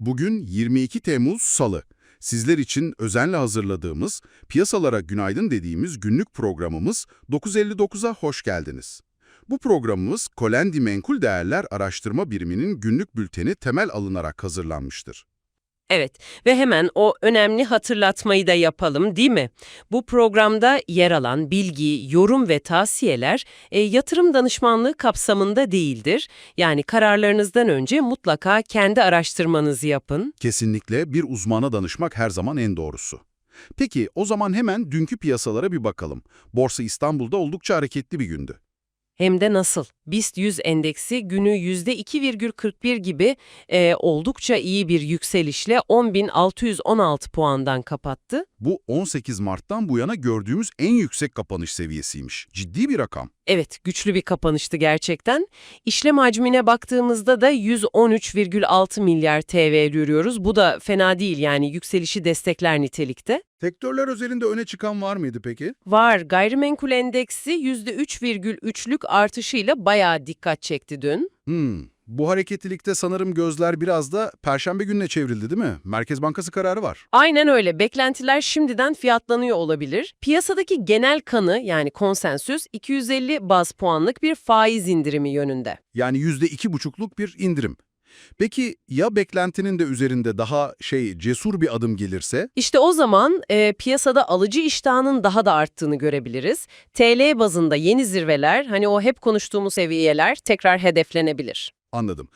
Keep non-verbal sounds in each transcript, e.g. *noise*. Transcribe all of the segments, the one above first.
Bugün 22 Temmuz Salı. Sizler için özenle hazırladığımız, piyasalara günaydın dediğimiz günlük programımız 959'a hoş geldiniz. Bu programımız Kolendi Menkul Değerler Araştırma Biriminin günlük bülteni temel alınarak hazırlanmıştır. Evet ve hemen o önemli hatırlatmayı da yapalım değil mi? Bu programda yer alan bilgi, yorum ve tavsiyeler e, yatırım danışmanlığı kapsamında değildir. Yani kararlarınızdan önce mutlaka kendi araştırmanızı yapın. Kesinlikle bir uzmana danışmak her zaman en doğrusu. Peki o zaman hemen dünkü piyasalara bir bakalım. Borsa İstanbul'da oldukça hareketli bir gündü. Hem de nasıl? BIST 100 endeksi günü %2,41 gibi e, oldukça iyi bir yükselişle 10.616 puandan kapattı. Bu 18 Mart'tan bu yana gördüğümüz en yüksek kapanış seviyesiymiş. Ciddi bir rakam. Evet, güçlü bir kapanıştı gerçekten. İşlem hacmine baktığımızda da 113,6 milyar TL görüyoruz. Bu da fena değil yani yükselişi destekler nitelikte. Sektörler özelinde öne çıkan var mıydı peki? Var, gayrimenkul endeksi %3,3'lük artışıyla bayağı dikkat çekti dün. Hmm, bu hareketlilikte sanırım gözler biraz da Perşembe gününe çevrildi değil mi? Merkez Bankası kararı var. Aynen öyle. Beklentiler şimdiden fiyatlanıyor olabilir. Piyasadaki genel kanı yani konsensüs 250 baz puanlık bir faiz indirimi yönünde. Yani %2,5'luk bir indirim. Peki ya beklentinin de üzerinde daha şey cesur bir adım gelirse? İşte o zaman e, piyasada alıcı iştahının daha da arttığını görebiliriz. TL bazında yeni zirveler, hani o hep konuştuğumuz seviyeler tekrar hedeflenebilir. Anladım.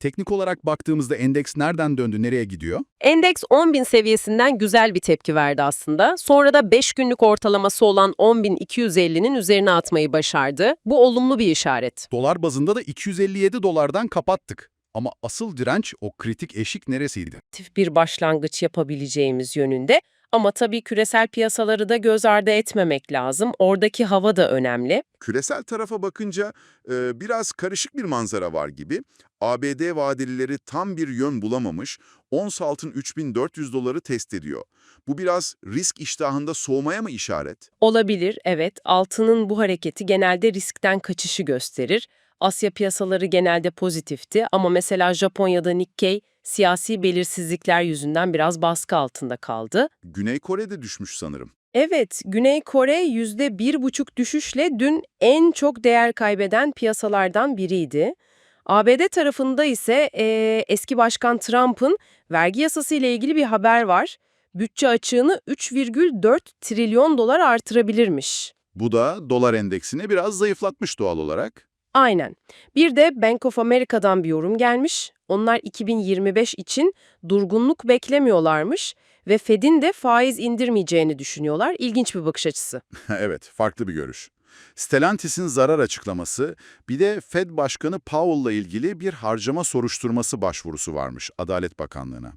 Teknik olarak baktığımızda endeks nereden döndü, nereye gidiyor? Endeks 10.000 seviyesinden güzel bir tepki verdi aslında. Sonra da 5 günlük ortalaması olan 10.250'nin üzerine atmayı başardı. Bu olumlu bir işaret. Dolar bazında da 257 dolardan kapattık. Ama asıl direnç o kritik eşik neresiydi? bir başlangıç yapabileceğimiz yönünde. Ama tabii küresel piyasaları da göz ardı etmemek lazım. Oradaki hava da önemli. Küresel tarafa bakınca e, biraz karışık bir manzara var gibi. ABD vadelileri tam bir yön bulamamış, ons altın 3400 doları test ediyor. Bu biraz risk iştahında soğumaya mı işaret? Olabilir, evet. Altının bu hareketi genelde riskten kaçışı gösterir. Asya piyasaları genelde pozitifti ama mesela Japonya'da Nikkei siyasi belirsizlikler yüzünden biraz baskı altında kaldı. Güney Kore'de düşmüş sanırım. Evet, Güney Kore %1,5 düşüşle dün en çok değer kaybeden piyasalardan biriydi. ABD tarafında ise eee, eski başkan Trump'ın vergi yasası ile ilgili bir haber var. Bütçe açığını 3,4 trilyon dolar artırabilirmiş. Bu da dolar endeksini biraz zayıflatmış doğal olarak. Aynen. Bir de Bank of America'dan bir yorum gelmiş. Onlar 2025 için durgunluk beklemiyorlarmış ve Fed'in de faiz indirmeyeceğini düşünüyorlar. İlginç bir bakış açısı. *laughs* evet, farklı bir görüş. Stellantis'in zarar açıklaması, bir de Fed Başkanı Powell'la ilgili bir harcama soruşturması başvurusu varmış Adalet Bakanlığı'na.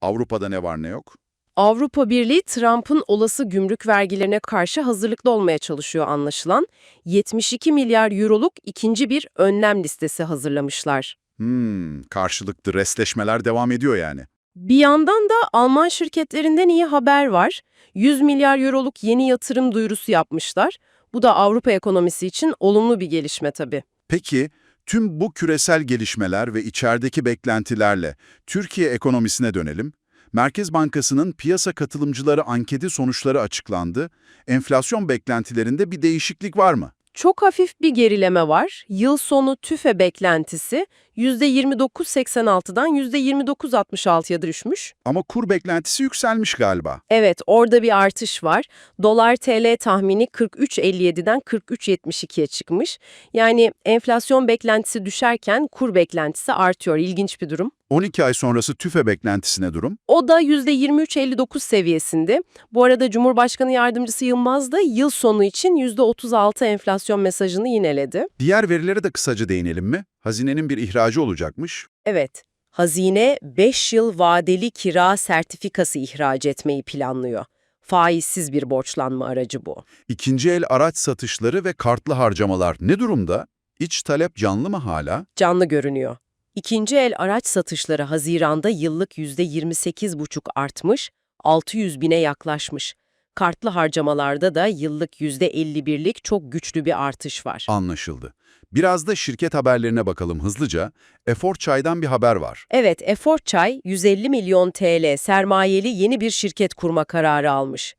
Avrupa'da ne var ne yok? Avrupa Birliği Trump'ın olası gümrük vergilerine karşı hazırlıklı olmaya çalışıyor anlaşılan. 72 milyar euroluk ikinci bir önlem listesi hazırlamışlar. Hmm, karşılıklı resleşmeler devam ediyor yani. Bir yandan da Alman şirketlerinden iyi haber var. 100 milyar euroluk yeni yatırım duyurusu yapmışlar. Bu da Avrupa ekonomisi için olumlu bir gelişme tabii. Peki, tüm bu küresel gelişmeler ve içerideki beklentilerle Türkiye ekonomisine dönelim. Merkez Bankası'nın piyasa katılımcıları anketi sonuçları açıklandı. Enflasyon beklentilerinde bir değişiklik var mı? Çok hafif bir gerileme var. Yıl sonu tüfe beklentisi %29.86'dan %29.66'ya düşmüş. Ama kur beklentisi yükselmiş galiba. Evet, orada bir artış var. Dolar TL tahmini 43.57'den 43.72'ye çıkmış. Yani enflasyon beklentisi düşerken kur beklentisi artıyor. İlginç bir durum. 12 ay sonrası tüfe beklentisine durum. O da %23.59 seviyesinde. Bu arada Cumhurbaşkanı Yardımcısı Yılmaz da yıl sonu için %36 enflasyon mesajını yineledi. Diğer verilere de kısaca değinelim mi? Hazinenin bir ihracı olacakmış. Evet, hazine 5 yıl vadeli kira sertifikası ihraç etmeyi planlıyor. Faizsiz bir borçlanma aracı bu. İkinci el araç satışları ve kartlı harcamalar ne durumda? İç talep canlı mı hala? Canlı görünüyor. İkinci el araç satışları Haziran'da yıllık %28,5 artmış, 600 bine yaklaşmış. Kartlı harcamalarda da yıllık %51'lik çok güçlü bir artış var. Anlaşıldı. Biraz da şirket haberlerine bakalım hızlıca. Efor Çay'dan bir haber var. Evet, Efor Çay 150 milyon TL sermayeli yeni bir şirket kurma kararı almış.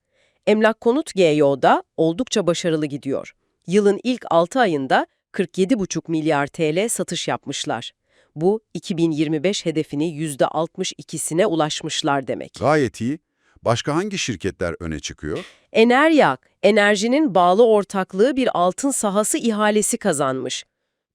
Emlak Konut GYO'da oldukça başarılı gidiyor. Yılın ilk 6 ayında 47,5 milyar TL satış yapmışlar. Bu 2025 hedefini %62'sine ulaşmışlar demek. Gayet iyi. Başka hangi şirketler öne çıkıyor? Eneryak, enerjinin bağlı ortaklığı bir altın sahası ihalesi kazanmış.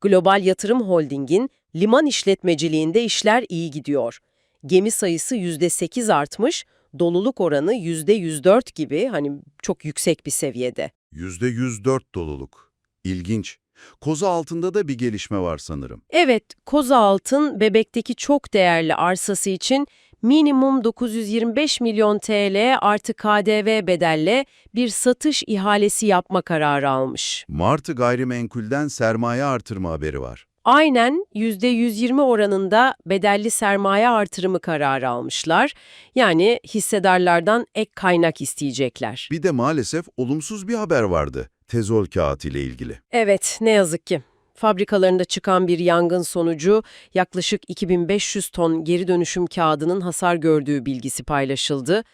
Global Yatırım Holding'in liman işletmeciliğinde işler iyi gidiyor. Gemi sayısı %8 artmış, doluluk oranı %104 gibi hani çok yüksek bir seviyede. %104 doluluk. İlginç. Koza altında da bir gelişme var sanırım. Evet, Koza Altın Bebek'teki çok değerli arsası için minimum 925 milyon TL artı KDV bedelle bir satış ihalesi yapma kararı almış. Martı gayrimenkulden sermaye artırma haberi var. Aynen %120 oranında bedelli sermaye artırımı kararı almışlar. Yani hissedarlardan ek kaynak isteyecekler. Bir de maalesef olumsuz bir haber vardı. Tezol kağıt ile ilgili. Evet, ne yazık ki. Fabrikalarında çıkan bir yangın sonucu yaklaşık 2500 ton geri dönüşüm kağıdının hasar gördüğü bilgisi paylaşıldı.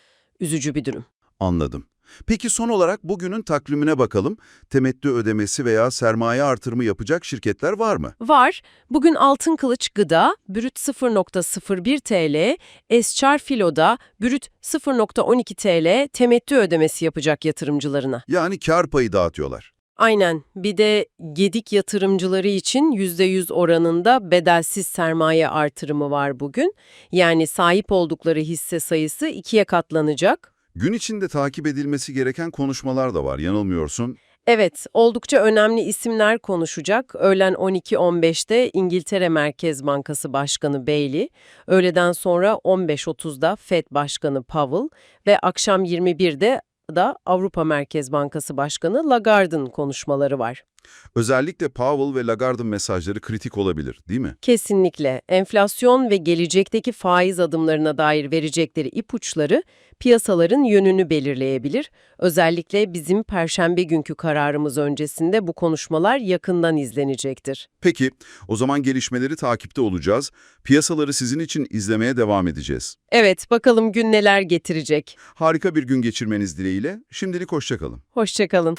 Üzücü bir durum. Anladım. Peki son olarak bugünün takvimine bakalım. Temettü ödemesi veya sermaye artırımı yapacak şirketler var mı? Var. Bugün Altın Kılıç Gıda, brüt 0.01 TL, Esçar Filo'da brüt 0.12 TL temettü ödemesi yapacak yatırımcılarına. Yani kar payı dağıtıyorlar. Aynen. Bir de Gedik yatırımcıları için %100 oranında bedelsiz sermaye artırımı var bugün. Yani sahip oldukları hisse sayısı ikiye katlanacak. Gün içinde takip edilmesi gereken konuşmalar da var, yanılmıyorsun. Evet, oldukça önemli isimler konuşacak. Öğlen 12.15'te İngiltere Merkez Bankası Başkanı Bailey, öğleden sonra 15.30'da Fed Başkanı Powell ve akşam 21'de da Avrupa Merkez Bankası Başkanı Lagarde'ın konuşmaları var. Özellikle Powell ve Lagarde'ın mesajları kritik olabilir, değil mi? Kesinlikle. Enflasyon ve gelecekteki faiz adımlarına dair verecekleri ipuçları piyasaların yönünü belirleyebilir. Özellikle bizim perşembe günkü kararımız öncesinde bu konuşmalar yakından izlenecektir. Peki, o zaman gelişmeleri takipte olacağız. Piyasaları sizin için izlemeye devam edeceğiz. Evet, bakalım gün neler getirecek. Harika bir gün geçirmeniz dileğiyle. Şimdilik hoşçakalın. Hoşçakalın.